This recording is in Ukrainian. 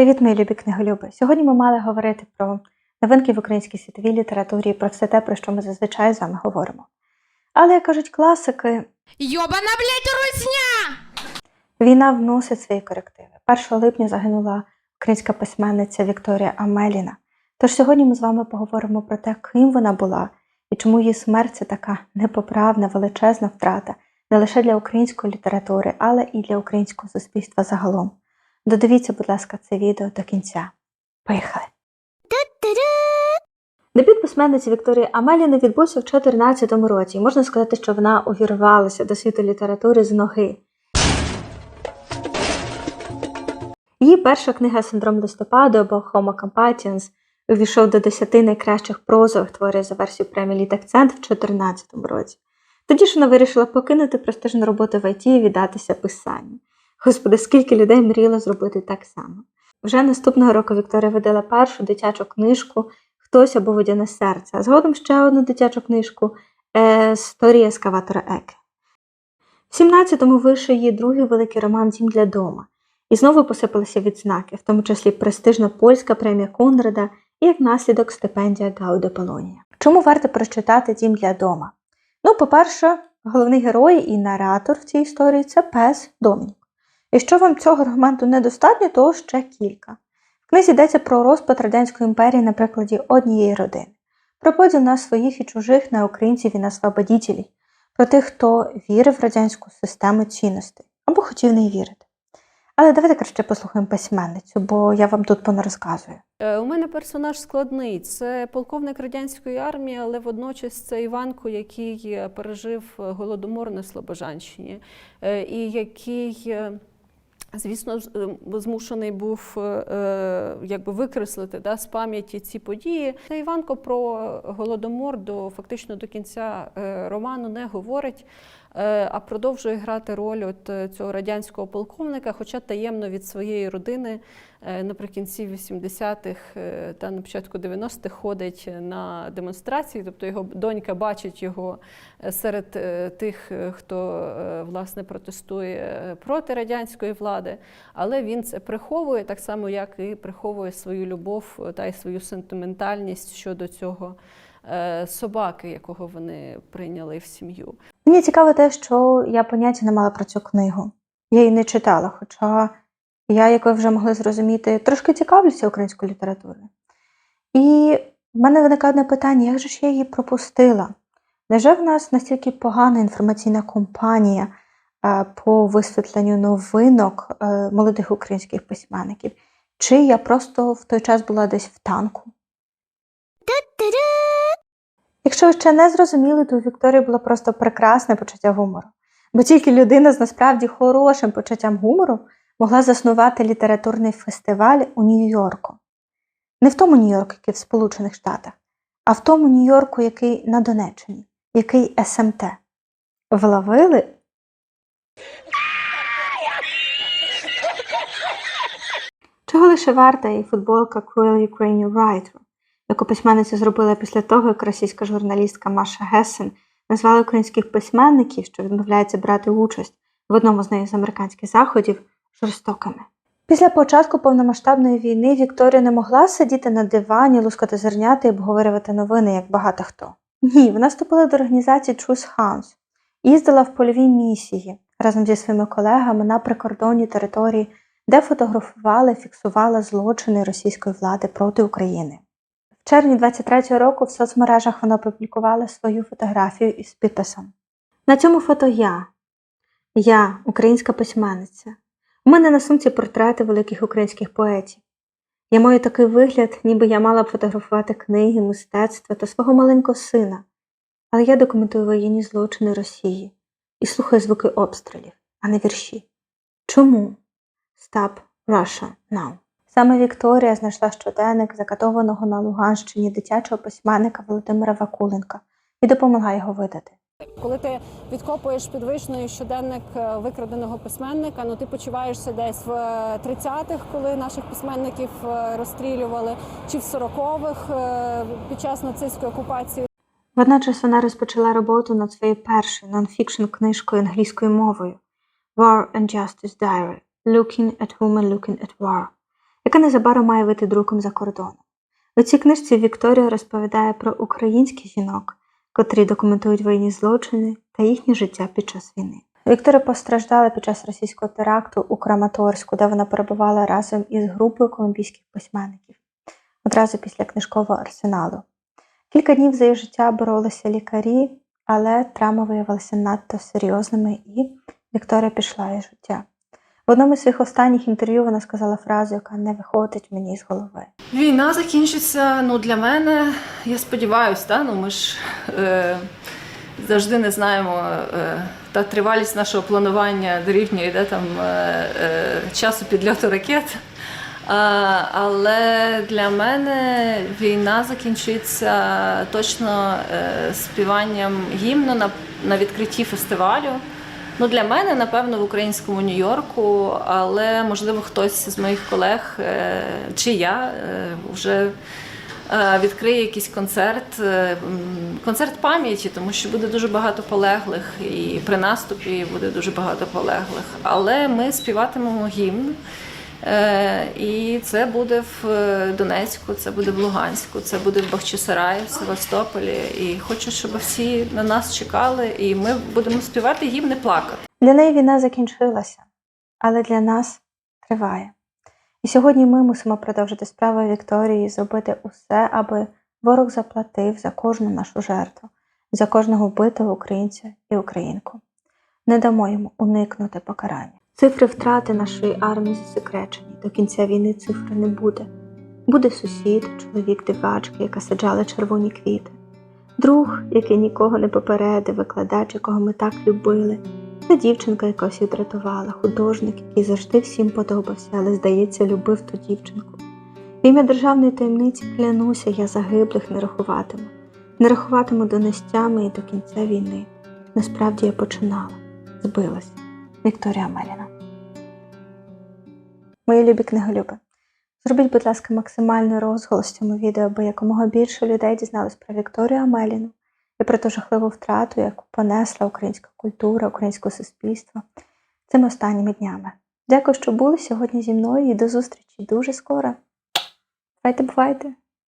Привіт, мої любі книголюби! Сьогодні ми мали говорити про новинки в українській світовій літературі про все те, про що ми зазвичай з вами говоримо. Але, як кажуть класики, Йобана, блядь, русня! війна вносить свої корективи. 1 липня загинула українська письменниця Вікторія Амеліна. Тож сьогодні ми з вами поговоримо про те, ким вона була і чому її смерть це така непоправна, величезна втрата не лише для української літератури, але і для українського суспільства загалом. Додивіться, будь ласка, це відео до кінця. Поїхали! Дебют письменниці Вікторії Амеліни відбувся в 2014 році, і можна сказати, що вона увірвалася до світу літератури з ноги. Її перша книга Синдром листопаду або Homo Compatiens увійшов до 10 найкращих прозових творів за версією премії Літакцент в 2014 році. Тоді ж вона вирішила покинути престижну роботу в ІТ і віддатися писанню. Господи, скільки людей мріяло зробити так само. Вже наступного року Вікторія видала першу дитячу книжку Хтось або водяне серце, а згодом ще одну дитячу книжку е, Історія ескаватора Еке. В 17-му вийшов її другий великий роман Дім для дома. І знову посипалися відзнаки, в тому числі престижна польська премія Конрада і як наслідок стипендія Гауде Полонія. Чому варто прочитати Дім для дома? Ну, по-перше, головний герой і наратор в цій історії це пес Домінік. Якщо вам цього аргументу недостатньо, то ще кілька. В книзі йдеться про розпад Радянської імперії на прикладі однієї родини, про поділ на своїх і чужих, на українців і на свободітелів, про тих, хто вірив в радянську систему цінностей або хотів в неї вірити. Але давайте краще послухаємо письменницю, бо я вам тут понарозказую. Е, У мене персонаж складний. Це полковник радянської армії, але водночас це Іванко, який е, пережив голодомор на Слобожанщині, е, і який. Звісно, з- е, змушений був е, якби викреслити да, з пам'яті ці події. Та Іванко про голодомор до фактично до кінця е, роману не говорить, е, а продовжує грати роль от цього радянського полковника, хоча таємно від своєї родини наприкінці 80-х е, та на початку 90-х ходить на демонстрації. Тобто його донька бачить його е, серед е, тих, е, хто е, власне протестує е, проти радянської влади, але він це приховує так само, як і приховує свою любов е, та й свою сентиментальність щодо цього е, собаки, якого вони прийняли в сім'ю. Мені цікаво те, що я поняття не мала про цю книгу. Я її не читала, хоча я, як ви вже могли зрозуміти, трошки цікавлюся українською літературою. І в мене виникає одне питання: як же ж я її пропустила? Невже в нас настільки погана інформаційна компанія е, по висвітленню новинок е, молодих українських письменників? Чи я просто в той час була десь в танку? Якщо ви ще не зрозуміли, то у Вікторії було просто прекрасне почуття гумору. Бо тільки людина з насправді хорошим почуттям гумору могла заснувати літературний фестиваль у Нью-Йорку. Не в тому Нью-Йорку, який в Сполучених Штатах, а в тому Нью-Йорку, який на Донеччині, який СМТ. Вловили? Чого лише варта і футболка Cruel Ukrainian Writer, яку письменниця зробила після того, як російська журналістка Маша Гесен назвала українських письменників, що відмовляються брати участь в одному з неї з американських заходів, жорстокими. Після початку повномасштабної війни Вікторія не могла сидіти на дивані, лускати зернята і обговорювати новини, як багато хто. Ні, вона вступила до організації Truth House, їздила в польові місії разом зі своїми колегами на прикордонні території, де фотографувала і фіксувала злочини російської влади проти України. В червні 23-го року в соцмережах вона опублікувала свою фотографію із підписом. На цьому фото я, я, українська письменниця. У мене на сумці портрети великих українських поетів. Я маю такий вигляд, ніби я мала б фотографувати книги, мистецтва та свого маленького сина. Але я документую воєнні злочини Росії і слухаю звуки обстрілів, а не вірші. Чому? Stop Russia now. Саме Вікторія знайшла щоденник закатованого на Луганщині дитячого письменника Володимира Вакуленка і допомогла його видати. Коли ти відкопуєш під вишнею щоденник е, викраденого письменника, ну ти почуваєшся десь в е, 30-х, коли наших письменників е, розстрілювали, чи в 40-х е, під час нацистської окупації. Водночас вона розпочала роботу над своєю першою нонфікшн книжкою англійською мовою War and Justice Diary Looking at Women Looking at War. яка незабаром має вийти друком за кордоном. У цій книжці Вікторія розповідає про українських жінок, котрі документують воєнні злочини та їхнє життя під час війни. Вікторія постраждала під час російського теракту у Краматорську, де вона перебувала разом із групою колумбійських письменників одразу після книжкового арсеналу. Кілька днів за її життя боролися лікарі, але травми виявилися надто серйозними, і Вікторія пішла із життя. В одному з своїх останніх інтерв'ю вона сказала фразу, яка не виходить мені з голови. Війна закінчиться. Ну для мене, я сподіваюся, та ну ми ж е, завжди не знаємо. Е, та тривалість нашого планування дорівнює да, там, е, е, часу підльоту ракет. А, але для мене війна закінчиться точно е, співанням гімну на, на відкритті фестивалю. Ну, для мене, напевно, в українському Нью-Йорку, але можливо хтось з моїх колег е, чи я е, вже е, відкриє якийсь концерт, концерт пам'яті, тому що буде дуже багато полеглих, і при наступі буде дуже багато полеглих. Але ми співатимемо гімн. Е, І це буде в е, Донецьку, це буде в Луганську, це буде в Бахчисараї, в Севастополі. І хочу, щоб всі на нас чекали, і ми будемо співати гімн і плакати. Для неї війна закінчилася, але для нас триває. І сьогодні ми мусимо продовжити справу Вікторії, і зробити усе, аби ворог заплатив за кожну нашу жертву, за кожного вбитого українця і українку. Не дамо йому уникнути покарання. Цифри втрати нашої армії засекречені. До кінця війни цифри не буде. Буде сусід, чоловік дивачки, яка саджала червоні квіти, друг, який нікого не попередив, викладач, якого ми так любили, та дівчинка, яка всіх дратувала, художник, який завжди всім подобався, але, здається, любив ту дівчинку. В ім'я державної таємниці клянуся, я загиблих не рахуватиму, не рахуватиму до нестями і до кінця війни. Насправді я починала, збилась. Вікторія Меліна. Мої любі книголюби, зробіть, будь ласка, максимальний розголос цьому відео, аби якомога більше людей дізнались про Вікторію Амеліну і про ту жахливу втрату, яку понесла українська культура, українське суспільство цими останніми днями. Дякую, що були сьогодні зі мною і до зустрічі дуже скоро. Бувайте, бувайте!